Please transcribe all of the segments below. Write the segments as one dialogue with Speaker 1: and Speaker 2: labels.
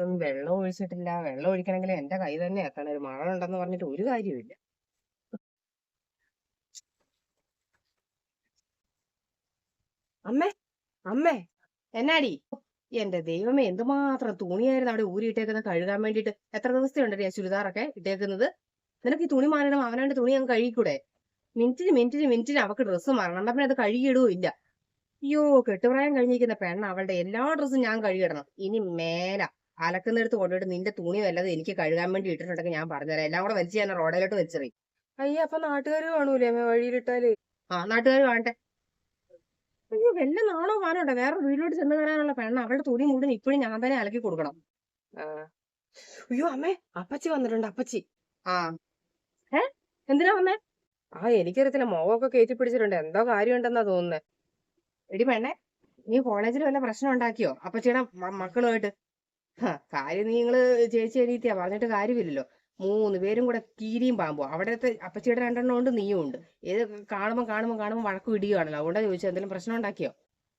Speaker 1: ഇതൊന്നും വെള്ളം ഒഴിച്ചിട്ടില്ല. വെള്ളം ഒഴിക്കണമെങ്കിൽ എന്റെ കൈ തന്നെ എത്തണം ഒരു മഴ ഉണ്ടെന്ന് പറഞ്ഞിട്ട് ഒരു കാര്യമില്ല അമ്മേ അമ്മേ എന്നാടി? എന്റെ ദൈവമേ എന്തുമാത്രം തുണിയായിരുന്നു അവിടെ ഊരിയിട്ടേക്കുന്നത് കഴുകാൻ വേണ്ടിയിട്ട്? എത്ര ദിവസത്തെ ഉണ്ടല്ലേ ചുരിദാറൊക്കെ ഇട്ടേക്കുന്നത്? നിനക്ക് ഈ തുണി മാറണം അവനാണ്ട് തുണി അങ്ങ് കഴുകിക്കൂടെ? മിനിറ്റിന് മിനിറ്റിന് മിനിറ്റിന് അവക്ക് ഡ്രസ്സ് മാറണം. അപ്പം അത് കഴുകിയിടുവോ ഇല്ല. അയ്യോ കെട്ടുപ്രായം കഴിഞ്ഞിരിക്കുന്ന പെണ്ണ് അവളുടെ എല്ലാ ഡ്രസ്സും ഞാൻ കഴുകിടണം ഇനി മേല. അലക്കുന്നിടത്ത് കൊണ്ടുപോയിട്ട് നിന്റെ തുണി വല്ലതും എനിക്ക് കഴുകാൻ വേണ്ടി ഇട്ടിട്ടുണ്ടെങ്കിൽ ഞാൻ പറഞ്ഞുതരാം. എല്ലാം കൂടെ വലിച്ച് ഞാൻ റോഡിലോട്ട് വെച്ചെറി.
Speaker 2: അയ്യ അപ്പൊ നാട്ടുകാർ കാണൂലേ അമ്മ വഴിയിലിട്ടാൽ?
Speaker 1: ആ നാട്ടുകാർ കാണട്ടെ. അയ്യോ വല്ല നാണോ മാനോട്ടെ വേറെ വീട്ടിലോട്ട് ചെന്ന് കയറാനുള്ള പെണ്ണ. അവളുടെ തുണി മുഴുവൻ ഇപ്പോഴും ഞാൻ തന്നെ അലക്കി കൊടുക്കണം.
Speaker 2: അയ്യോ അമ്മേ അപ്പച്ചി വന്നിട്ടുണ്ട് അപ്പച്ചി.
Speaker 1: ആ. ഏ? എന്തിനാ വന്നേ?
Speaker 2: ആ എനിക്കറിയത്തില്ല. മോവൊക്കെ കയറ്റി പിടിച്ചിട്ടുണ്ട്. എന്തോ കാര്യമുണ്ടെന്നാ തോന്നുന്നേ.
Speaker 1: എടി പെണ്ണേ നീ കോളേജിൽ വല്ല പ്രശ്നം ഉണ്ടാക്കിയോ? അപ്പച്ചിയുടെ മക്കളുമായിട്ട്. കാര്യം നിങ്ങൾ ചേച്ചി അനിയത്തിയാ പറഞ്ഞിട്ട് കാര്യമില്ലല്ലോ. മൂന്ന് പേരും കൂടെ കീരിയും പാമ്പോ അവിടത്തെ അപ്പച്ചിയുടെ രണ്ടെണ്ണം ഉണ്ട് നീയും ഉണ്ട്. ഏത് കാണുമ്പോ കാണുമ്പോ കാണുമ്പോ വഴക്ക് ഇടിയുവാണല്ലോ. അതുകൊണ്ടാ ചോദിച്ചത് എന്തെങ്കിലും പ്രശ്നം ഉണ്ടാക്കിയോ?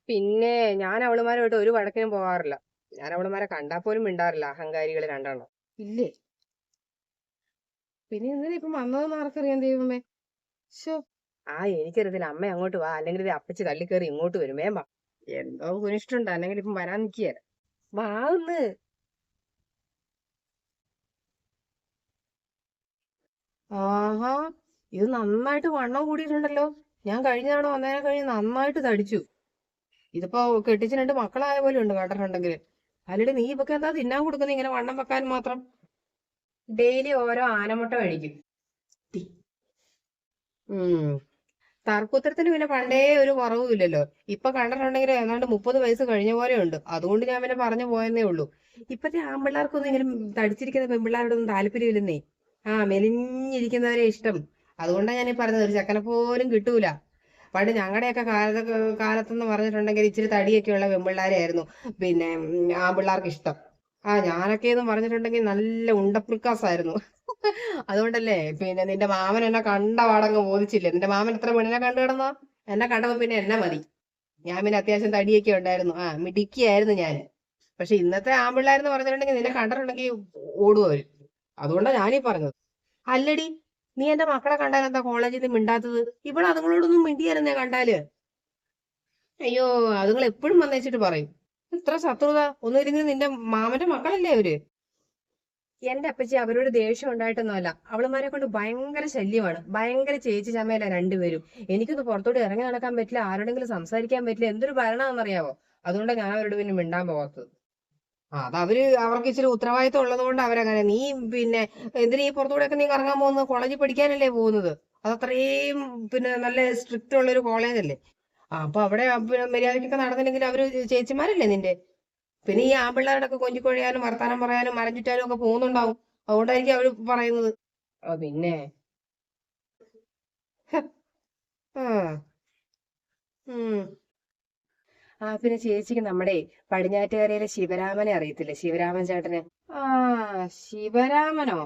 Speaker 2: പിന്നെ ഞാൻ അവളുമാരുമായിട്ട് ഒരു വഴക്കിനും പോകാറില്ല ഞാൻ അവളുമാരെ കണ്ടാ പോലും മിണ്ടാറില്ല അഹങ്കാരികൾ രണ്ടെണ്ണം.
Speaker 1: ഇല്ലേ? പിന്നെ എന്തിനാ ഇപ്പം വന്നതെന്ന് ആർക്കറിയാം ദൈവമേ?
Speaker 2: ആ എനിക്കറിയത്തില്ല. അമ്മ അങ്ങോട്ട് വാ. അല്ലെങ്കിൽ ഇത് അപ്പച്ചി തള്ളിക്കേറി ഇങ്ങോട്ട് വരുമേ വാ
Speaker 1: എന്തോ കുനിഷ്ടുണ്ട് അല്ലെങ്കിൽ ഇപ്പം വരാൻ നിൽക്കുക
Speaker 2: വാ ഒന്ന്.
Speaker 1: ആഹാ ഇത് നന്നായിട്ട് വണ്ണം കൂടിയിട്ടുണ്ടല്ലോ. ഞാൻ കഴിഞ്ഞ തവണ വന്നതിനെ കഴിഞ്ഞ് നന്നായിട്ട് തടിച്ചു. ഇതിപ്പോ കെട്ടിച്ച് രണ്ട് മക്കളായ പോലെ ഉണ്ട് കണ്ടിട്ടുണ്ടെങ്കിൽ അല്ലടി നീ ഇപ്പൊക്കെ എന്താ തിന്നാൻ കൊടുക്കുന്നത് ഇങ്ങനെ വണ്ണം വെക്കാൻ മാത്രം.
Speaker 2: ഡെയിലി ഓരോ ആനമുട്ട കഴിക്കും.
Speaker 1: തർക്കുത്തരത്തിന് പിന്നെ പണ്ടേ ഒരു കുറവുമില്ലല്ലോ ഇപ്പൊ കണ്ടിട്ടുണ്ടെങ്കിൽ ഏതാണ്ട് മുപ്പത് വയസ്സ് കഴിഞ്ഞ പോലെ ഉണ്ട്. അതുകൊണ്ട് ഞാൻ പിന്നെ പറഞ്ഞു പോയെന്നേ ഉള്ളൂ. ഇപ്പത്തെ ആൺപിള്ളേർക്കൊന്നും ഇങ്ങനെ തടിച്ചിരിക്കുന്ന പെൺപിള്ളേരോടൊന്നും താല്പര്യമില്ലെന്നേ. ആ മെലിഞ്ഞിരിക്കുന്നവരെ ഇഷ്ടം. അതുകൊണ്ടാണ് ഞാൻ പറഞ്ഞത് ഒരു ചക്കനെ പോലും കിട്ടൂല. പണ്ട് ഞങ്ങളുടെയൊക്കെ കാലത്ത് കാലത്തെന്ന് പറഞ്ഞിട്ടുണ്ടെങ്കിൽ ഇച്ചിരി തടിയൊക്കെ ഉള്ള പെൺപിള്ളേരായിരുന്നു പിന്നെ ആൺപിള്ളേർക്ക് ഇഷ്ടം ആ ഞാനൊക്കെ എന്ന് പറഞ്ഞിട്ടുണ്ടെങ്കിൽ നല്ല ഉണ്ടപ്രിക്കാസായിരുന്നു. അതുകൊണ്ടല്ലേ പിന്നെ നിന്റെ മാമൻ എന്നെ കണ്ട പാടങ്ങ് ബോധിച്ചില്ലേ നിന്റെ മാമൻ എത്ര പെണ്ണിനെ കണ്ടു കിടന്നോ? എന്നെ കണ്ടപ്പോ പിന്നെ എന്നെ മതി. ഞാൻ പിന്നെ അത്യാവശ്യം തടിയൊക്കെ ഉണ്ടായിരുന്നു. ആ മിടുക്കിയായിരുന്നു ഞാൻ. പക്ഷെ ഇന്നത്തെ ആമ്പിള്ളാരെന്ന് പറഞ്ഞിട്ടുണ്ടെങ്കിൽ നിന്നെ കണ്ടിട്ടുണ്ടെങ്കിൽ ഓടും അവർ അതുകൊണ്ടാണ് ഞാനീ പറഞ്ഞത്. അല്ലടി നീ എന്റെ മക്കളെ കണ്ടാൽ എന്താ കോളേജിൽ നിന്ന് മിണ്ടാത്തത്? ഇവിടെ അതുങ്ങളോടൊന്നും മിണ്ടിയായിരുന്നേ കണ്ടാൽ. അയ്യോ അതുങ്ങൾ എപ്പോഴും വന്നേച്ചിട്ട് പറയും. എത്ര ശത്രുത ഒന്നുമില്ലെങ്കിൽ നിന്റെ മാമന്റെ മക്കളല്ലേ അവർ? എന്റെ അപ്പച്ചി അവരോട് ദേഷ്യം ഉണ്ടായിട്ടൊന്നുമല്ല. അവളുമാരെ കൊണ്ട് ഭയങ്കര ശല്യമാണ്. ഭയങ്കര ചേച്ചി ചമ്മയല്ല രണ്ടുപേരും. എനിക്കൊന്ന് പുറത്തോട്ട് ഇറങ്ങി നടക്കാൻ പറ്റില്ല ആരോടെങ്കിലും സംസാരിക്കാൻ പറ്റില്ല എന്തൊരു ഭരണമാണെന്നറിയാവോ? അതുകൊണ്ടാണ് ഞാൻ അവരോട് പിന്നെ മിണ്ടാൻ പോകാത്തത് അത് അവർ അവർക്ക് ഇച്ചിരി ഉത്തരവാദിത്തം ഉള്ളത് കൊണ്ട് അവരങ്ങനെ നീ പിന്നെ എന്തിനാ ഒക്കെ നീ കറങ്ങാൻ പോകുന്നത്? കോളേജിൽ പഠിക്കാനല്ലേ പോകുന്നത്? അത് അത്രയും പിന്നെ നല്ല സ്ട്രിക്റ്റ് ഉള്ള ഒരു കോളേജ് അല്ലേ? അപ്പൊ അവിടെ മര്യാദയ്ക്കൊക്കെ നടന്നില്ലെങ്കിൽ അവർ ചേച്ചിമാരല്ലേ നിന്റെ? പിന്നെ ഈ ആമ്പിള്ളേരുടെ ഒക്കെ കൊഞ്ചിക്കൊഴിയാനും വർത്താനം പറയാനും മരം ചുറ്റാനും ഒക്കെ പോകുന്നുണ്ടാവും. അതുകൊണ്ടായിരിക്കും അവർ പറയുന്നത്. പിന്നെ. ആ. ഉം. ആ പിന്നെ ചേച്ചിക്ക് നമ്മുടെ പടിഞ്ഞാറ്റുകരയിലെ ശിവരാമനെ അറിയത്തില്ലേ? ശിവരാമൻ ചേട്ടനെ. ആ ശിവരാമനോ?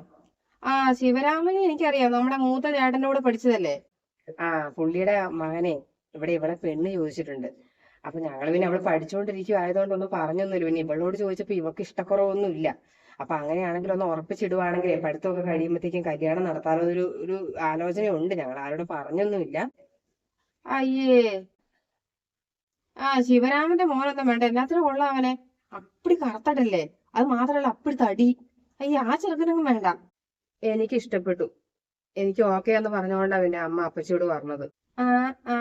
Speaker 1: ആ ശിവരാമനെ എനിക്കറിയാം. നമ്മുടെ മൂത്ത ചേട്ടന്റെ കൂടെ പഠിച്ചതല്ലേ? ആ പുള്ളിയുടെ മകനെ. ഇവിടെ ഇവിടെ പെണ്ണ് ചോദിച്ചിട്ടുണ്ട്. അപ്പൊ ഞങ്ങൾ പിന്നെ അവൾ പഠിച്ചുകൊണ്ടിരിക്കുക ആയതുകൊണ്ടൊന്നും പറഞ്ഞൊന്നുമില്ല. പിന്നെ ഇവളോട് ചോദിച്ചപ്പോ ഇവക്ക് ഇഷ്ടക്കുറവൊന്നും ഇല്ല അപ്പൊ അങ്ങനെയാണെങ്കിൽ ഒന്ന് ഉറപ്പിച്ചിടുവാണെങ്കിൽ പഠിത്തമൊക്കെ കഴിയുമ്പോഴത്തേക്കും കല്യാണം നടത്താനുള്ള ഒരു ഒരു ആലോചനയുണ്ട്. ഞങ്ങൾ ആരോടും പറഞ്ഞൊന്നുമില്ല. അയ്യേ. ആ ശിവരാമന്റെ മോനൊന്നും വേണ്ട. എല്ലാത്തിനും കൊള്ളാം അവനെ. അപ്പടി കറുത്തടല്ലേ അത് മാത്രല്ല അപ്പടി തടി. അയ്യ ആ ചെറുക്കനൊന്നും വേണ്ട. എനിക്ക് ഇഷ്ടപ്പെട്ടു. എനിക്ക് ഓക്കെ എന്ന് പറഞ്ഞുകൊണ്ടാ പിന്നെ അമ്മ അപ്പച്ചിയോട് പറഞ്ഞത്. ആ ആ.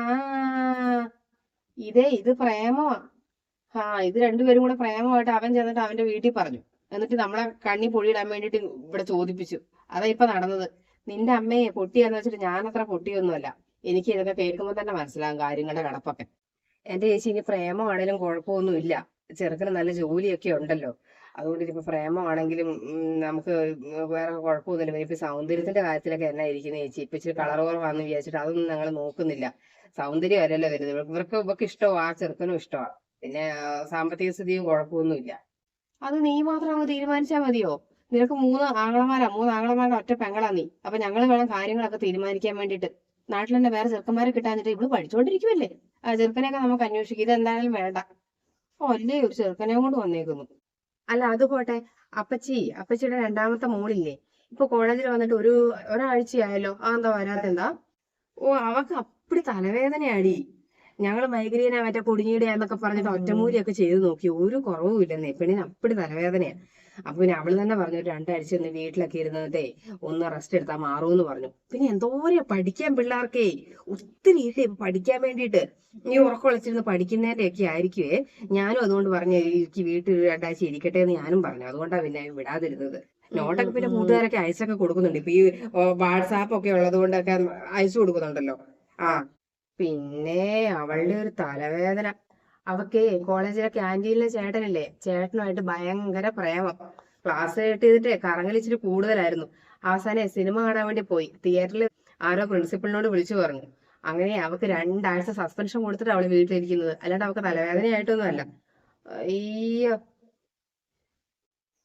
Speaker 1: ഇതേ ഇത് പ്രേമമാ ആ ഇത് രണ്ടുപേരും കൂടെ പ്രേമമായിട്ട് അവൻ ചെന്നിട്ട് അവന്റെ വീട്ടിൽ പറഞ്ഞു. എന്നിട്ട് നമ്മളെ കണ്ണി പൊടിയിടാൻ വേണ്ടിട്ട് ഇവിടെ ചോദിപ്പിച്ചു. അതാ ഇപ്പൊ നടന്നത്. നിന്റെ അമ്മയെ പൊട്ടിയാന്ന് വെച്ചിട്ട് ഞാൻ അത്ര പൊട്ടിയൊന്നുമല്ല. എനിക്ക് ഇതൊക്കെ കേൾക്കുമ്പോൾ തന്നെ മനസ്സിലാകും കാര്യങ്ങളുടെ കടപ്പൊക്കെ. എന്റെ ചേച്ചി ഇനി പ്രേമമാണേലും കുഴപ്പമൊന്നുമില്ല. ചെറുക്കന് നല്ല ജോലിയൊക്കെ ഉണ്ടല്ലോ. അതുകൊണ്ട് ഇനിയിപ്പോ പ്രേമമാണെങ്കിലും നമുക്ക് വേറെ കുഴപ്പമൊന്നുമില്ല. ഇനിയിപ്പോ സൗന്ദര്യത്തിന്റെ കാര്യത്തിലൊക്കെ എന്നാ ഇരിക്കുന്ന ചേച്ചി? ഇപ്പൊ ഇച്ചിരി കളർ കുറവാന്ന് വിചാരിച്ചിട്ട് അതൊന്നും ഞങ്ങൾ നോക്കുന്നില്ല. സൗന്ദര്യം അല്ലല്ലോ വരുന്നത്. ഇവർക്ക് ഇവർക്ക് ഇഷ്ടമാ ആ ചെറുക്കനും ഇഷ്ടമാണ് പിന്നെ സാമ്പത്തിക സ്ഥിതിയും കുഴപ്പമൊന്നുമില്ല. അത് നീ മാത്രം അങ്ങ് തീരുമാനിച്ചാൽ മതിയോ? നിനക്ക് മൂന്ന് ആങ്ങളമാരാ മൂന്ന് ആങ്ങളമാരുടെ ഒറ്റ പെങ്ങളാ നീ. അപ്പൊ ഞങ്ങൾ വേണം കാര്യങ്ങളൊക്കെ തീരുമാനിക്കാൻ വേണ്ടിട്ട് നാട്ടിൽ തന്നെ വേറെ ചെറുക്കന്മാരെ കിട്ടാന്നിട്ട് ഇവൾ പഠിച്ചുകൊണ്ടിരിക്കുവല്ലേ ആ ചെറുക്കനെയൊക്കെ നമുക്ക് അന്വേഷിക്കും. ഇതെന്തായാലും വേണ്ട. ഒല്ലേ ഒരു ചെറുക്കനെ കൊണ്ട് വന്നേക്കുന്നു. അല്ല അത് പോട്ടെ. അപ്പച്ചി അപ്പച്ചിയുടെ രണ്ടാമത്തെ മോളില്ലേ? ഇപ്പൊ കോളേജിൽ വന്നിട്ട് ഒരു ഒരാഴ്ചയായല്ലോ. ആ എന്താ വരാത്തെന്താ ഓ അവക്ക് അപ്പടി തലവേദനയാടി. ഞങ്ങൾ മൈഗ്രീന മറ്റേ കുടുങ്ങിയുടെ എന്നൊക്കെ പറഞ്ഞിട്ട് ഒറ്റമൂലിയൊക്കെ ചെയ്ത് നോക്കി. ഒരു കുറവും ഇല്ലെന്നേ പെണ്ണിന് അപ്പടി തലവേദനയാ. അപ്പൊ പിന്നെ അവൾ തന്നെ പറഞ്ഞു രണ്ടാഴ്ച ഒന്ന് വീട്ടിലൊക്കെ ഇരുന്നതേ ഒന്ന് റെസ്റ്റ് എടുത്താൽ മാറുമെന്ന് പറഞ്ഞു. പിന്നെ എന്തോരെയാ പഠിക്കാൻ പിള്ളേർക്കേ ഒത്തിരി ഇല്ലേ പഠിക്കാൻ വേണ്ടിയിട്ട് നീ ഉറക്കം വിളിച്ചിരുന്ന് പഠിക്കുന്നതിന്റെ ഒക്കെ ആയിരിക്കുവേ. ഞാനും അതുകൊണ്ട് പറഞ്ഞു എനിക്ക് വീട്ടിൽ രണ്ടാഴ്ച ഇരിക്കട്ടെ എന്ന് ഞാനും പറഞ്ഞു. അതുകൊണ്ടാണ് പിന്നെ വിടാതിരുന്നത്. നോട്ടൊക്കെ പിന്നെ കൂട്ടുകാരൊക്കെ അയച്ചൊക്കെ കൊടുക്കുന്നുണ്ട്. ഇപ്പൊ ഈ വാട്സാപ്പ് ഒക്കെ ഉള്ളത് കൊണ്ടൊക്കെ അയച്ചു കൊടുക്കുന്നുണ്ടല്ലോ. ആ പിന്നെ അവളുടെ ഒരു തലവേദന. അവക്കേ കോളേജിലെ ക്യാന്റീനിലെ ചേട്ടനില്ലേ? ചേട്ടനുമായിട്ട് ഭയങ്കര പ്രേമം. ക്ലാസ് കേട്ട് ചെയ്തിട്ട് കറങ്ങലിച്ചിരി കൂടുതലായിരുന്നു. അവസാനം സിനിമ കാണാൻ വേണ്ടി പോയി. തിയേറ്ററിൽ ആരോ പ്രിൻസിപ്പളിനോട് വിളിച്ചു പറഞ്ഞു. അങ്ങനെ അവക്ക് രണ്ടാഴ്ച സസ്പെൻഷൻ കൊടുത്തിട്ട് അവൾ വീട്ടിലിരിക്കുന്നത്. അല്ലാണ്ട് അവക്ക് തലവേദനയായിട്ടൊന്നുമല്ല. അയ്യോ.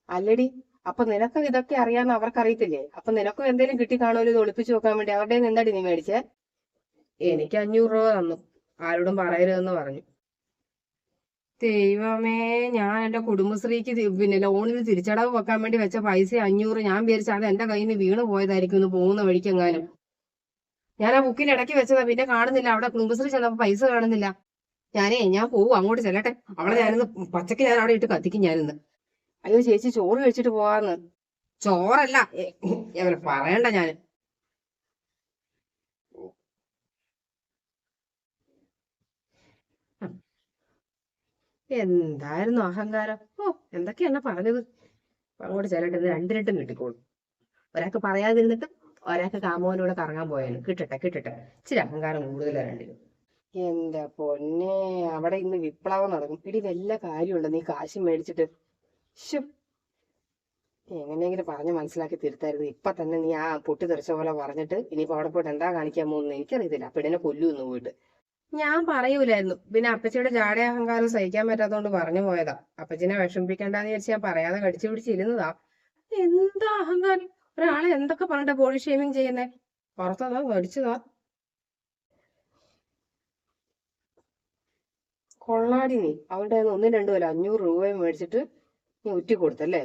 Speaker 1: അല്ലടി അപ്പൊ നിനക്ക് ഇതൊക്കെ അറിയാന്ന് അവർക്ക് അറിയത്തില്ലേ അപ്പൊ നിനക്കും എന്തെങ്കിലും കിട്ടി കാണുമല്ലോ ഇത് ഒളിപ്പിച്ചു നോക്കാൻ വേണ്ടി? അവരുടെ കയ്യിൽ നിന്ന് എന്താടി നീ മേടിച്ചേ? എനിക്ക് അഞ്ഞൂറ് രൂപ തന്നു. ആരോടും പറയരുതെന്ന് പറഞ്ഞു. ദൈവമേ ഞാൻ എന്റെ കുടുംബശ്രീക്ക് പിന്നെ ലോണിന് തിരിച്ചടവ് വെക്കാൻ വേണ്ടി വെച്ച പൈസ അഞ്ഞൂറ് ഞാൻ വിചാരിച്ചു അത് എന്റെ കയ്യിൽ നിന്ന് വീണ് പോയതായിരിക്കും ഇന്ന് പോകുന്ന വഴിക്കെങ്ങാനും. ഞാൻ ആ ബുക്കിൽ ഇടയ്ക്ക് വെച്ചതാ പിന്നെ കാണുന്നില്ല. അവിടെ കുടുംബശ്രീ ചെന്നപ്പോ പൈസ കാണുന്നില്ല. ഞാനേ ഞാൻ പോവും അങ്ങോട്ട് ചെല്ലട്ടെ. അവളെ ഞാനിന്ന് പച്ചക്ക് ഞാൻ അവിടെ ഇട്ട് കത്തിക്കും ഞാനിന്ന്. അയ്യോ ചേച്ചി ചോറ് കഴിച്ചിട്ട് പോവാന്ന്. ചോറല്ല. പറയണ്ട ഞാൻ എന്തായിരുന്നു അഹങ്കാരം? ഓ എന്തൊക്കെയാണ് പറഞ്ഞത്? അങ്ങോട്ട് ചെല്ലട്ടെ ഇത് രണ്ടിരട്ടും കിട്ടിക്കോളും. ഒരാൾക്ക് പറയാതിരുന്നിട്ട് ഒരാൾക്ക് കാമോനൂടെ കറങ്ങാൻ പോയാലും കിട്ടട്ടെ കിട്ടട്ടെ. ഇച്ചിരി അഹങ്കാരം കൂടുതലാണ് രണ്ടിനും എന്റെ പൊന്നെ അവിടെ ഇന്ന് വിപ്ലവം നടക്കും ഇടി വല്ല കാര്യമുണ്ട്? നീ കാശ് മേടിച്ചിട്ട്. എങ്ങനെയെങ്കിലും പറഞ്ഞ് മനസ്സിലാക്കി തിരുത്തായിരുന്നു. ഇപ്പൊ തന്നെ നീ ആ പൊട്ടി തെറിച്ച പോലെ പറഞ്ഞിട്ട് ഇനിയിപ്പോ അവിടെ പോയിട്ട് എന്താ കാണിക്കാൻ പോകുന്നത് എനിക്കറിയത്തില്ല. അപ്പൊ ഇടനെ കൊല്ലു എന്ന് പോയിട്ട്. ഞാൻ പറയൂലായിരുന്നു. പിന്നെ അപ്പച്ചിയുടെ ജാട അഹങ്കാരം സഹിക്കാൻ പറ്റാത്തോണ്ട് പറഞ്ഞു പോയതാ. അപ്പച്ചിനെ വിഷമിപ്പിക്കണ്ടെന്ന് വിചാരിച്ച് ഞാൻ പറയാതെ കടിച്ചു പിടിച്ചിരുന്നതാ. എന്താ അഹങ്കാരം? ഒരാളെ എന്തൊക്കെ പറഞ്ഞിട്ട് ബോഡി ഷേമിങ് ചെയ്യുന്നേ? പുറത്തതാ മേടിച്ചതാ കൊള്ളാടി നീ. കയ്യിന്ന് ഒന്നും രണ്ടും അല്ല അഞ്ഞൂറ് രൂപയും മേടിച്ചിട്ട് നീ ഉറ്റി കൊടുത്തല്ലേ